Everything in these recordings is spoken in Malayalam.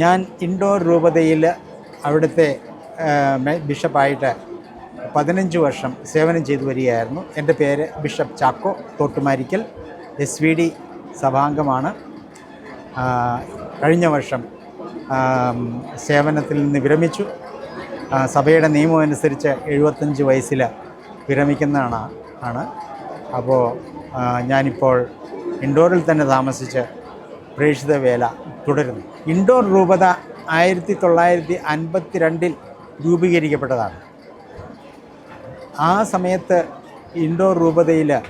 ഞാൻ ഇൻഡോർ രൂപതയിൽ അവിടുത്തെ ബിഷപ്പായിട്ട് പതിനഞ്ച് വർഷം സേവനം ചെയ്തു വരികയായിരുന്നു. എന്റെ പേര് bishop Chacko Thottumarickal S V D സഭാംഗമാണ്. കഴിഞ്ഞ വർഷം സേവനത്തിൽ നിന്ന് വിരമിച്ചു. സഭയുടെ നിയമം അനുസരിച്ച് എഴുപത്തഞ്ച് വയസ്സിൽ വിരമിക്കുന്നതാണ് ആണ്. അപ്പോൾ ഞാനിപ്പോൾ ഇൻഡോറിൽ തന്നെ താമസിച്ച് പ്രേക്ഷിത വേല തുടരുന്നു. ഇൻഡോർ രൂപത ആയിരത്തി തൊള്ളായിരത്തി അൻപത്തി രണ്ടിൽ രൂപീകരിക്കപ്പെട്ടതാണ്. ആ സമയത്ത് ഇൻഡോർ രൂപതയിൽ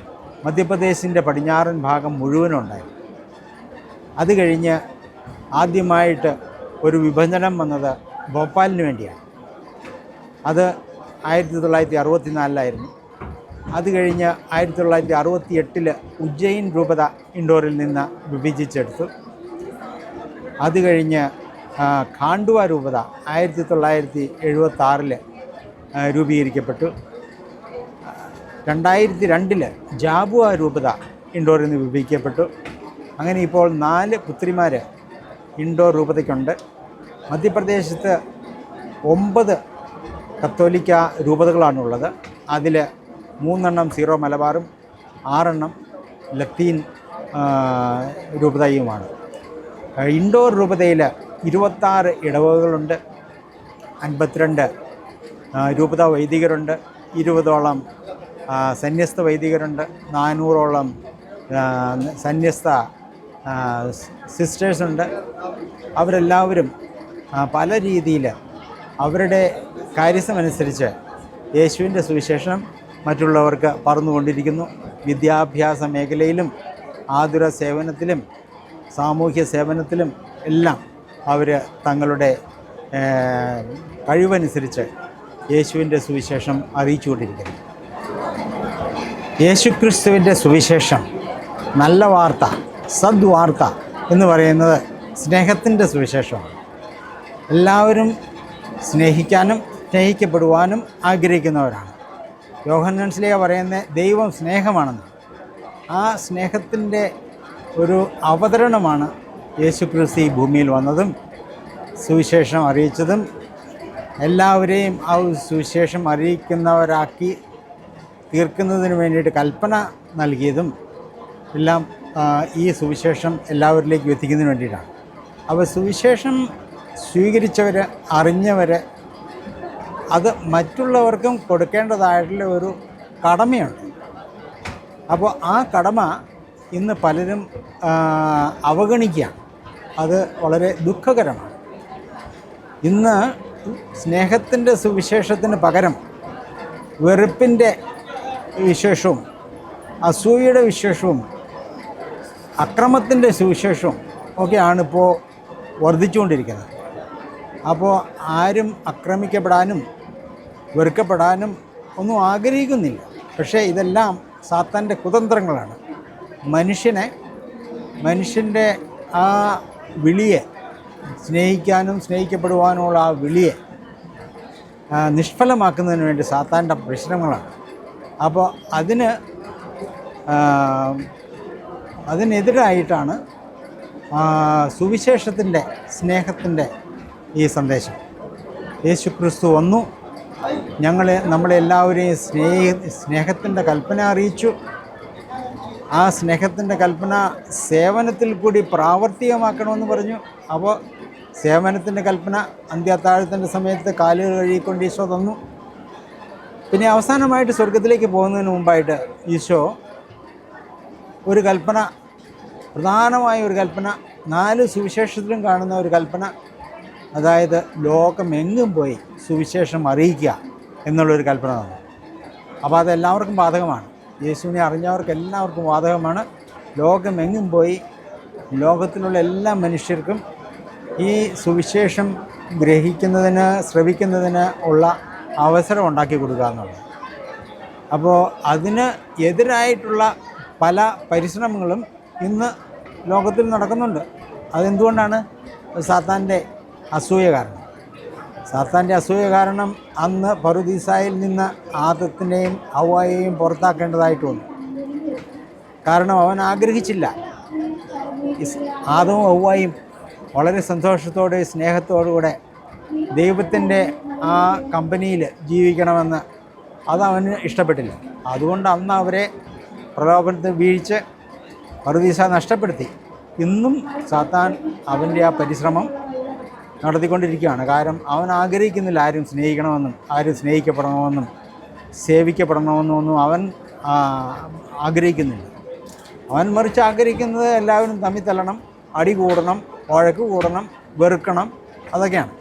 മധ്യപ്രദേശിന്റെ പടിഞ്ഞാറൻ ഭാഗം മുഴുവനുണ്ടായിരുന്നു. അത് കഴിഞ്ഞ് ആദ്യമായിട്ട് ഒരു വിഭജനം വന്നത് ഭോപ്പാലിന് വേണ്ടിയാണ്. അത് ആയിരത്തി തൊള്ളായിരത്തി അറുപത്തി നാലിലായിരുന്നു അത് കഴിഞ്ഞ് ആയിരത്തി തൊള്ളായിരത്തി അറുപത്തി എട്ടിൽ ഉജ്ജയിൻ രൂപത ഇൻഡോറിൽ നിന്ന് വിഭജിച്ചെടുത്തു. അത് കഴിഞ്ഞ് കാണ്ടുവ രൂപത ആയിരത്തി തൊള്ളായിരത്തി എഴുപത്തി ആറിൽ രൂപീകരിക്കപ്പെട്ടു. രണ്ടായിരത്തി രണ്ടിൽ ജാബുവ രൂപത ഇൻഡോറിൽ നിന്ന് വിഭജിക്കപ്പെട്ടു. അങ്ങനെ ഇപ്പോൾ നാല് പുത്രിമാർ ഇൻഡോർ രൂപതയ്ക്കുണ്ട്. മധ്യപ്രദേശത്ത് ഒമ്പത് കത്തോലിക്ക രൂപതകളാണുള്ളത്. അതിൽ മൂന്നെണ്ണം സീറോ മലബാറും ആറെണ്ണം ലത്തീൻ രൂപതയുമാണ്. ഇൻഡോർ രൂപതയിൽ ഇരുപത്താറ് ഇടവകകളുണ്ട് അൻപത്തിരണ്ട് രൂപത വൈദികരുണ്ട് ഇരുപതോളം സന്യസ്ത വൈദികരുണ്ട് നാനൂറോളം സന്യസ്ത സിസ്റ്റേഴ്സുണ്ട്. അവരെല്ലാവരും പല രീതിയിൽ അവരുടെ കാര്യസമനുസരിച്ച് യേശുവിന്റെ സുവിശേഷം മറ്റുള്ളവർക്ക് പറന്നുകൊണ്ടിരിക്കുന്നു. വിദ്യാഭ്യാസ മേഖലയിലും ആതുര സേവനത്തിലും സാമൂഹ്യ സേവനത്തിലും എല്ലാം അവർ തങ്ങളുടെ കഴിവനുസരിച്ച് യേശുവിന്റെ സുവിശേഷം അറിയിച്ചുകൊണ്ടിരിക്കുന്നു. യേശുക്രിസ്തുവിന്റെ സുവിശേഷം നല്ല വാർത്ത സദ്വാർത്ത എന്ന് പറയുന്നത് സ്നേഹത്തിന്റെ സുവിശേഷമാണ്. എല്ലാവരും സ്നേഹിക്കാനും സ്നേഹിക്കപ്പെടുവാനും ആഗ്രഹിക്കുന്നവരാണ്. യോഹന്നൻസ്ലിയ പറയുന്ന ദൈവം സ്നേഹമാണെന്ന്. ആ സ്നേഹത്തിന്റെ ഒരു അവതരണമാണ് യേശുക്രിസ്തു ഈ ഭൂമിയിൽ വന്നതും സുവിശേഷം അറിയിച്ചതും. എല്ലാവരെയും ആ സുവിശേഷം അറിയിക്കുന്നവരാക്കി തീർക്കുന്നതിന് വേണ്ടിയിട്ട് കൽപ്പന നൽകിയതും എല്ലാം ഈ സുവിശേഷം എല്ലാവരിലേക്കും എത്തിക്കുന്നതിന് വേണ്ടിയിട്ടാണ്. അപ്പോൾ സുവിശേഷം സ്വീകരിച്ചവർ അറിഞ്ഞവർ അത് മറ്റുള്ളവർക്കും കൊടുക്കേണ്ടതായിട്ടുള്ള ഒരു കടമയുണ്ട്. അപ്പോൾ ആ കടമ ഇന്ന് പലരും അവഗണിക്കുക അവഗണിക്കുകയാണ്. അത് വളരെ ദുഃഖകരമാണ്. ഇന്ന് സ്നേഹത്തിന്റെ സുവിശേഷത്തിന് പകരം വെറുപ്പിന്റെ വിശേഷവും അസൂയയുടെ വിശേഷവും അക്രമത്തിന്റെ സുവിശേഷവും ഒക്കെയാണ് ഇപ്പോൾ വർദ്ധിച്ചുകൊണ്ടിരിക്കുന്നത്. അപ്പോൾ ആരും ആക്രമിക്കപ്പെടാനും വെറുക്കപ്പെടാനും ഒന്നും ആഗ്രഹിക്കുന്നില്ല. പക്ഷേ ഇതെല്ലാം സാത്താന്റെ കുതന്ത്രങ്ങളാണ്. മനുഷ്യനെ മനുഷ്യന്റെ ആ വിളിയെ സ്നേഹിക്കാനും സ്നേഹിക്കപ്പെടുവാനുമുള്ള ആ വിളിയെ നിഷ്ഫലമാക്കുന്നതിന് വേണ്ടി സാത്താന്റെ പ്രശ്നങ്ങളാണ്. അപ്പോൾ അതിന് അതിനെതിരായിട്ടാണ് സുവിശേഷത്തിന്റെ സ്നേഹത്തിന്റെ ഈ സന്ദേശം. യേശു ക്രിസ്തു വന്നു. ഞങ്ങളെ നമ്മളെല്ലാവരെയും സ്നേഹ സ്നേഹത്തിന്റെ കൽപ്പന അറിയിച്ചു. ആ സ്നേഹത്തിന്റെ കൽപ്പന സേവനത്തിൽ കൂടി പ്രാവർത്തികമാക്കണമെന്ന് പറഞ്ഞു. അപ്പോൾ സേവനത്തിന്റെ കൽപ്പന അന്ത്യത്താഴത്തിന്റെ സമയത്ത് കാലുകൾ കഴുകിക്കൊണ്ട് ഈശോ തന്നു. പിന്നെ അവസാനമായിട്ട് സ്വർഗത്തിലേക്ക് പോകുന്നതിന് മുമ്പായിട്ട് ഈശോ ഒരു കൽപ്പന പ്രധാനമായ ഒരു കൽപ്പന നാല് സുവിശേഷത്തിലും കാണുന്ന ഒരു കൽപ്പന. അതായത് ലോകമെങ്ങും പോയി സുവിശേഷം അറിയിക്കുക. എന്നുള്ളൊരു കൽപ്പന തന്നു. അപ്പോൾ അത് എല്ലാവർക്കും ബാധകമാണ്. യേശുവിനെ അറിഞ്ഞവർക്ക് എല്ലാവർക്കും ബാധകമാണ്. ലോകമെങ്ങും പോയി ലോകത്തിലുള്ള എല്ലാ മനുഷ്യർക്കും ഈ സുവിശേഷം ഗ്രഹിക്കുന്നതിന് ശ്രവിക്കുന്നതിന് ഉള്ള അവസരം ഉണ്ടാക്കി കൊടുക്കുക എന്നുള്ളത്. അപ്പോൾ അതിന് എതിരായിട്ടുള്ള പല പരിശ്രമങ്ങളും ഇന്ന് ലോകത്തിൽ നടക്കുന്നുണ്ട്. അതെന്തുകൊണ്ടാണ്? സാത്താന്റെ അസൂയ കാരണം. സാത്താന്റെ അസൂയ കാരണം അന്ന് പറുദീസായിൽ നിന്ന് ആദത്തിനെയും ഹവായെയും പുറത്താക്കേണ്ടതായിട്ട് വന്നു. കാരണം അവൻ ആഗ്രഹിച്ചില്ല. ആദവും ഔവായും വളരെ സന്തോഷത്തോടെ സ്നേഹത്തോടുകൂടെ ദൈവത്തിന്റെ ആ കമ്പനിയിൽ ജീവിക്കണമെന്ന് അത് അവന് ഇഷ്ടപ്പെട്ടില്ല. അതുകൊണ്ട് അന്ന് അവരെ പ്രലോഭനത്തിൽ വീഴ്ച പറുദീസ നഷ്ടപ്പെടുത്തി. ഇന്നും സാത്താൻ അവന്റെ ആ പരിശ്രമം നടത്തിക്കൊണ്ടിരിക്കുകയാണ്. കാരണം അവൻ ആഗ്രഹിക്കുന്നില്ല ആരും സ്നേഹിക്കണമെന്നും ആരും സ്നേഹിക്കപ്പെടണമെന്നും സേവിക്കപ്പെടണമെന്നും ഒന്നും അവൻ ആ, ആഗ്രഹിക്കുന്നില്ല. അവൻ മറിച്ച് ആഗ്രഹിക്കുന്നത് എല്ലാവരും തമ്മിൽ തല്ലണം അടി കൂടണം വഴക്ക് കൂടണം വെറുക്കണം അതൊക്കെയാണ്.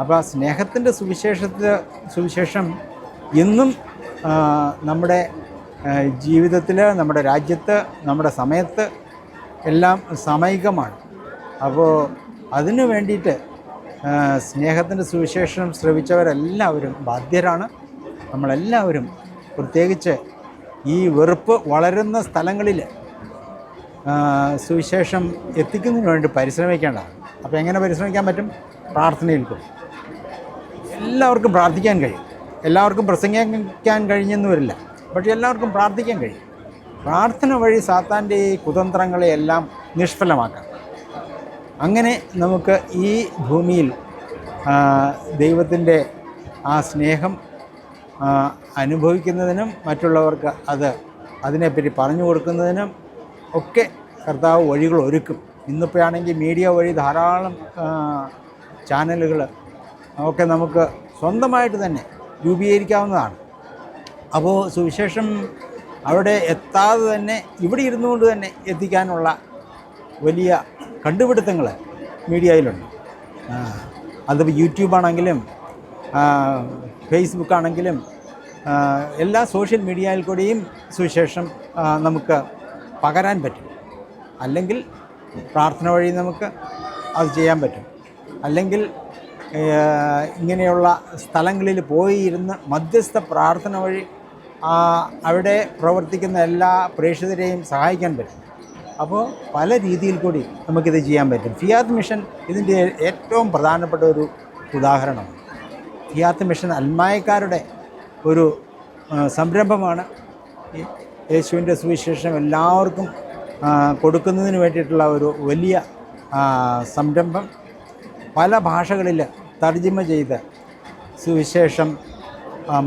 അപ്പോൾ സ്നേഹത്തിന്റെ സുവിശേഷത്തിൽ സുവിശേഷം ഇന്നും നമ്മുടെ ജീവിതത്തിൽ നമ്മുടെ രാജ്യത്ത് നമ്മുടെ സമയത്ത് എല്ലാം സമയികമാണ്. അപ്പോൾ അതിനു വേണ്ടിയിട്ട് സ്നേഹത്തിന്റെ സുവിശേഷം ശ്രവിച്ചവരെല്ലാവരും ബാധ്യരാണ്. നമ്മളെല്ലാവരും പ്രത്യേകിച്ച് ഈ വെറുപ്പ് വളരുന്ന സ്ഥലങ്ങളിൽ സുവിശേഷം എത്തിക്കുന്നതിന് വേണ്ടി പരിശ്രമിക്കേണ്ടതാണ്. അപ്പോൾ എങ്ങനെ പരിശ്രമിക്കാൻ പറ്റും? പ്രാർത്ഥനയിൽ പോകും എല്ലാവർക്കും പ്രാർത്ഥിക്കാൻ കഴിയും. എല്ലാവർക്കും പ്രസംഗിക്കാൻ കഴിഞ്ഞെന്ന് വരില്ല പക്ഷേ എല്ലാവർക്കും പ്രാർത്ഥിക്കാൻ കഴിയും. പ്രാർത്ഥന വഴി സാത്താന്റെ ഈ കുതന്ത്രങ്ങളെയെല്ലാം നിഷ്ഫലമാക്കാം. അങ്ങനെ നമുക്ക് ഈ ഭൂമിയിൽ ദൈവത്തിന്റെ ആ സ്നേഹം അനുഭവിക്കുന്നതിനും മറ്റുള്ളവർക്ക് അത് അതിനെപ്പറ്റി പറഞ്ഞു കൊടുക്കുന്നതിനും ഒക്കെ കർത്താവ് വഴികൾ ഒരുക്കും. ഇന്നിപ്പോഴാണെങ്കിൽ മീഡിയ വഴി ധാരാളം ചാനലുകൾ ഒക്കെ നമുക്ക് സ്വന്തമായിട്ട് തന്നെ രൂപീകരിക്കാവുന്നതാണ്. അപ്പോൾ സുവിശേഷം അവിടെ എത്താതെ തന്നെ ഇവിടെ ഇരുന്നുകൊണ്ട് തന്നെ എത്തിക്കാനുള്ള വലിയ കണ്ടുപിടുത്തങ്ങൾ മീഡിയയിലുണ്ട്. അതിപ്പോൾ യൂട്യൂബാണെങ്കിലും ഫേസ്ബുക്ക് ആണെങ്കിലും എല്ലാ സോഷ്യൽ മീഡിയയിൽ കൂടിയും സുവിശേഷം നമുക്ക് പകരാൻ പറ്റും. അല്ലെങ്കിൽ പ്രാർത്ഥന വഴി നമുക്ക് അത് ചെയ്യാൻ പറ്റും. അല്ലെങ്കിൽ ഇങ്ങനെയുള്ള സ്ഥലങ്ങളിൽ പോയി ഇരുന്ന് മധ്യസ്ഥ പ്രാർത്ഥന വഴി അവിടെ പ്രവർത്തിക്കുന്ന എല്ലാ പ്രേക്ഷിതരെയും സഹായിക്കാൻ പറ്റും. അപ്പോൾ പല രീതിയിൽ കൂടി നമുക്കിത് ചെയ്യാൻ പറ്റും. ഫിയാത്ത് മിഷൻ ഇതിന്റെ ഏറ്റവും പ്രധാനപ്പെട്ട ഒരു ഉദാഹരണമാണ്. ഫിയാത്ത് മിഷൻ അൽമായക്കാരുടെ ഒരു സംരംഭമാണ്. യേശുവിന്റെ സുവിശേഷം എല്ലാവർക്കും കൊടുക്കുന്നതിന് വേണ്ടിയിട്ടുള്ള ഒരു വലിയ സംരംഭം. പല ഭാഷകളിൽ തർജിമ ചെയ്ത് സുവിശേഷം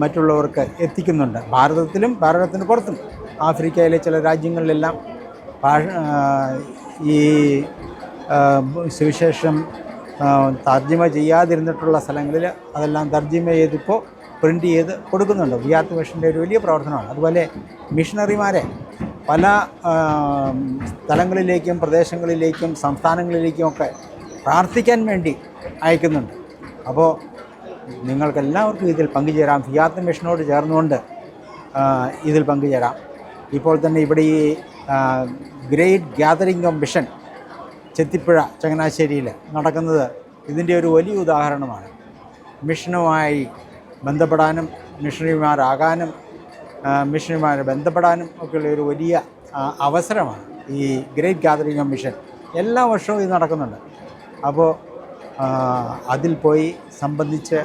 മറ്റുള്ളവർക്ക് എത്തിക്കുന്നുണ്ട്. ഭാരതത്തിലും ഭാരതത്തിന് പുറത്തും. ആഫ്രിക്കയിലെ ചില രാജ്യങ്ങളിലെല്ലാം ഈ സുവിശേഷം തർജിമ ചെയ്യാതിരുന്നിട്ടുള്ള സ്ഥലങ്ങളിൽ അതെല്ലാം തർജിമ ചെയ്തിപ്പോൾ പ്രിന്റ് ചെയ്ത് കൊടുക്കുന്നുണ്ട്. വിയാത്ത് മിഷന്റെ ഒരു വലിയ പ്രവർത്തനമാണ്. അതുപോലെ മിഷണറിമാരെ പല സ്ഥലങ്ങളിലേക്കും പ്രദേശങ്ങളിലേക്കും സംസ്ഥാനങ്ങളിലേക്കും ഒക്കെ പ്രാർത്ഥിക്കാൻ വേണ്ടി അയക്കുന്നുണ്ട്. അപ്പോൾ നിങ്ങൾക്കെല്ലാവർക്കും ഇതിൽ പങ്കുചേരാം. ഫിയാത്ത് മിഷനോട് ചേർന്നുകൊണ്ട് ഇതിൽ പങ്കുചേരാം. ഇപ്പോൾ തന്നെ ഇവിടെ ഈ great gathering of mission Chethipuzha ചങ്ങനാശ്ശേരിയിൽ നടക്കുന്നത് ഇതിന്റെ ഒരു വലിയ ഉദാഹരണമാണ്. മിഷനുമായി ബന്ധപ്പെടാനും മിഷണറിമാരാകാനും മിഷണറിമാരെ ബന്ധപ്പെടാനും ഒക്കെയുള്ള ഒരു വലിയ അവസരമാണ് ഈ ഗ്രേറ്റ് ഗ്യാതറിംഗ് ഓഫ് മിഷൻ. എല്ലാ വർഷവും ഇത് നടക്കുന്നുണ്ട്. അപ്പോൾ അതിൽ പോയി സംബന്ധിച്ച്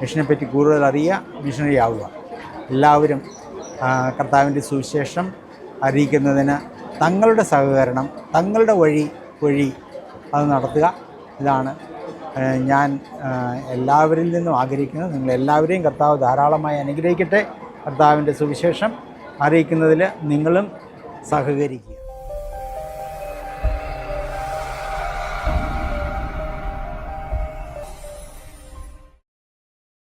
മിഷനെ പറ്റി കൂടുതൽ അറിയുക മിഷണറി ആവുക എല്ലാവരും കർത്താവിന്റെ സുവിശേഷം അറിയിക്കുന്നതിന് തങ്ങളുടെ സഹകരണം തങ്ങളുടെ വഴി വഴി അത് നടത്തുക. ഇതാണ് ഞാൻ എല്ലാവരിൽ നിന്നും ആഗ്രഹിക്കുന്നത്. നിങ്ങൾ എല്ലാവരെയും കർത്താവ് ധാരാളമായി അനുഗ്രഹിക്കട്ടെ. കർത്താവിന്റെ സുവിശേഷം അറിയിക്കുന്നതിൽ നിങ്ങളും സഹകരിക്കുക.